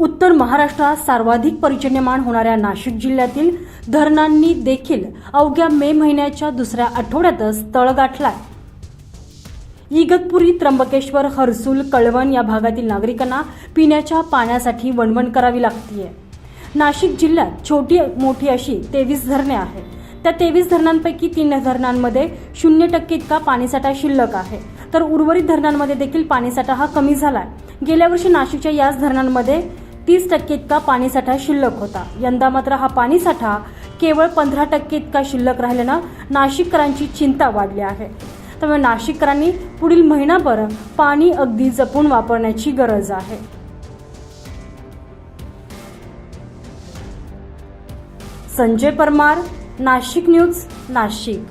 उत्तर महाराष्ट्रात सर्वाधिक पर्जन्यमान होणाऱ्या नाशिक जिल्ह्यातील धरणांनी देखील अवघ्या मे महिन्याच्या दुसऱ्या आठवड्यातच तळ गाठलाय. इगतपुरी त्र्यंबकेश्वर हरसूल कळवण या भागातील नागरिकांना पिण्याच्या पाण्यासाठी वणवण करावी लागतीये. नाशिक जिल्ह्यात छोटी मोठी अशी तेवीस धरणे आहेत. त्या तेवीस धरणांपैकी तीन धरणांमध्ये शून्य टक्के इतका पाणीसाठा शिल्लक आहे. तर उर्वरित धरणांमध्ये देखील पाणीसाठा हा कमी झालाय. गेल्या वर्षी नाशिकच्या याच धरणांमध्ये तीस टक्के इतका पाणीसाठा शिल्लक होता. यंदा मात्र हा पाणीसाठा केवळ पंधरा टक्के इतका शिल्लक राहिल्यानं नाशिककरांची चिंता वाढली आहे. त्यामुळे नाशिककरांनी पुढील महिनाभर पाणी अगदी जपून वापरण्याची गरज आहे. संजय परमार नाशिक न्यूज नाशिक.